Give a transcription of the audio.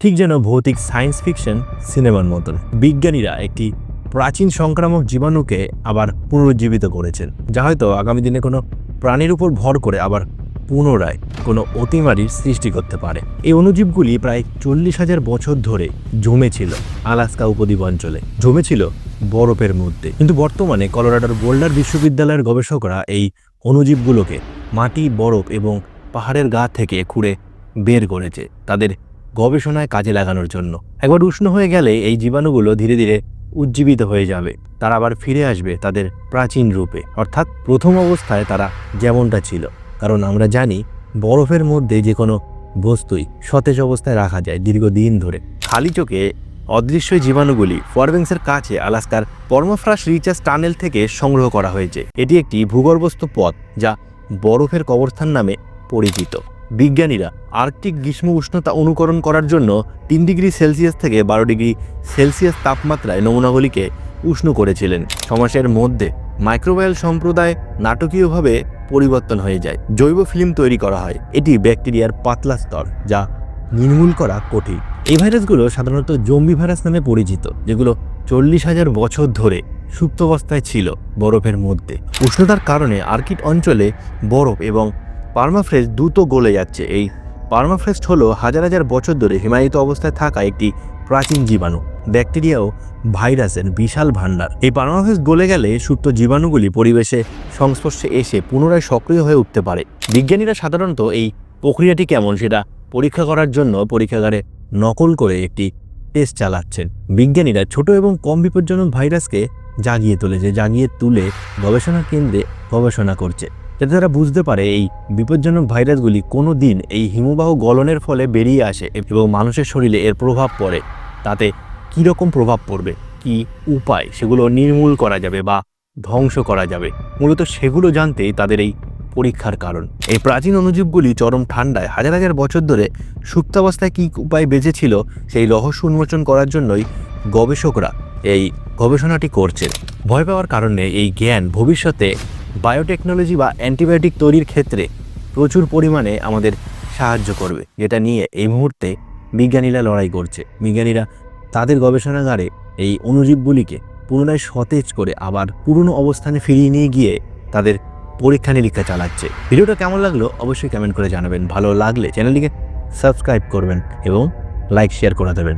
ঠিক যেন ভৌতিক সায়েন্স ফিকশন সিনেমার মতন। বিজ্ঞানীরা একটি প্রাচীন সংক্রামক জীবাণুকে আবার পুনরুজ্জীবিত করেছেন, যা হয়তো আগামী দিনে কোনো প্রাণীর উপর ভর করে আবার পুনরায় কোনো অতিমারির সৃষ্টি করতে পারে। এই অণুজীবগুলি প্রায় চল্লিশ হাজার বছর ধরে জমেছিল আলাস্কা উপদ্বীপ অঞ্চলে। জমেছিল বরফের মধ্যে। কিন্তু বর্তমানে কলোরাডোর বোল্ডার বিশ্ববিদ্যালয়ের গবেষকরা এই অণুজীবগুলোকে মাটি, বরফ এবং পাহাড়ের গা থেকে খুঁড়ে বের করেছে। তাদের গবেষণায় কাজে লাগানোর জন্য। একবার উষ্ণ হয়ে গেলে এই জীবাণুগুলো ধীরে ধীরে উজ্জীবিত হয়ে যাবে। তারা আবার ফিরে আসবে তাদের প্রাচীন রূপে। অর্থাৎ প্রথম অবস্থায় তারা যেমনটা ছিল। কারণ আমরা জানি, বরফের মধ্যে যে কোনো বস্তুই সতেজ অবস্থায় রাখা যায় দীর্ঘদিন ধরে। খালি চোখে অদৃশ্য জীবাণুগুলি ফরবেন্সের কাছে আলাস্কার পর্মফ্রাস রিচার্স টানেল থেকে সংগ্রহ করা হয়েছে। এটি একটি ভূগর্ভস্থ পথ যা বরফের কবরস্থান নামে পরিচিত। বিজ্ঞানীরা আর্কটিক গ্রীষ্ম উষ্ণতা অনুকরণ করার জন্য তিন ডিগ্রি সেলসিয়াস থেকে বারো ডিগ্রি সেলসিয়াস তাপমাত্রায় নমুনাগুলিকে উষ্ণ করেছিলেন। ছমাসের মধ্যে মাইক্রোবায়াল সম্প্রদায় নাটকীয়ভাবে পরিবর্তন হয়ে যায়। জৈব ফিল্ম তৈরি করা হয়। এটি ব্যাকটেরিয়ার পাতলা স্তর, যা নির্মূল করা কঠিন। এই ভাইরাসগুলো সাধারণত জম্বি ভাইরাস নামে পরিচিত, যেগুলো চল্লিশ হাজার বছর ধরে সুপ্তাবস্থায় ছিল বরফের মধ্যে। উষ্ণতার কারণে আর্কিট অঞ্চলে বরফ এবং পার্মাফ্রেস দ্রুত গলে যাচ্ছে। এই পার্মাফ্রেস্ট হলো হাজার হাজার বছর ধরে হিমায়িত অবস্থায় থাকা একটি প্রাচীন জীবাণু, ব্যাকটেরিয়া ও ভাইরাসের বিশাল ভাণ্ডার। এই পার্মাফ্রেস্ট গলে গেলে সুপ্ত জীবাণুগুলি পরিবেশে সংস্পর্শে এসে পুনরায় সক্রিয় হয়ে উঠতে পারে। বিজ্ঞানীরা সাধারণত এই প্রক্রিয়াটি কেমন সেটা পরীক্ষা করার জন্য পরীক্ষাগারে নকল করে একটি টেস্ট চালাচ্ছেন। বিজ্ঞানীরা ছোট এবং কম বিপজ্জনক ভাইরাসকে জাগিয়ে তুলেছে, জাগিয়ে তুলে গবেষণা কেন্দ্রে গবেষণা করছে। যাতে তারা বুঝতে পারে এই বিপজ্জনক ভাইরাসগুলি কোনো দিন এই হিমবাহ গলনের ফলে বেরিয়ে আসে এবং মানুষের শরীরে এর প্রভাব পড়ে। তাতে কী রকম প্রভাব পড়বে? কি উপায়? সেগুলো নির্মূল করা যাবে বা ধ্বংস করা যাবে? মূলত সেগুলো জানতেই তাদের এই পরীক্ষার কারণ। এই প্রাচীন অনুজীবগুলি চরম ঠান্ডায় হাজার হাজার বছর ধরে সুপ্তাবস্থায় কী উপায় বেঁচেছিল সেই রহস্য উন্মোচন করার জন্যই গবেষকরা এই গবেষণাটি করছেন ভয় পাওয়ার কারণে এই জ্ঞান ভবিষ্যতে বায়োটেকনোলজি বা অ্যান্টিবায়োটিক তৈরির ক্ষেত্রে প্রচুর পরিমাণে আমাদের সাহায্য করবে। যেটা নিয়ে এই মুহূর্তে বিজ্ঞানীরা লড়াই করছে। বিজ্ঞানীরা তাদের গবেষণাগারে এই অণুজীবগুলিকে পুনরায় সতেজ করে আবার পুরনো অবস্থানে ফিরিয়ে নিয়ে গিয়ে তাদের পরীক্ষা নিরীক্ষা চালাচ্ছে। ভিডিওটা কেমন লাগল অবশ্যই কমেন্ট করে জানাবেন। ভালো লাগলে চ্যানেলটিকে সাবস্ক্রাইব করবেন এবং লাইক শেয়ার করে দেবেন।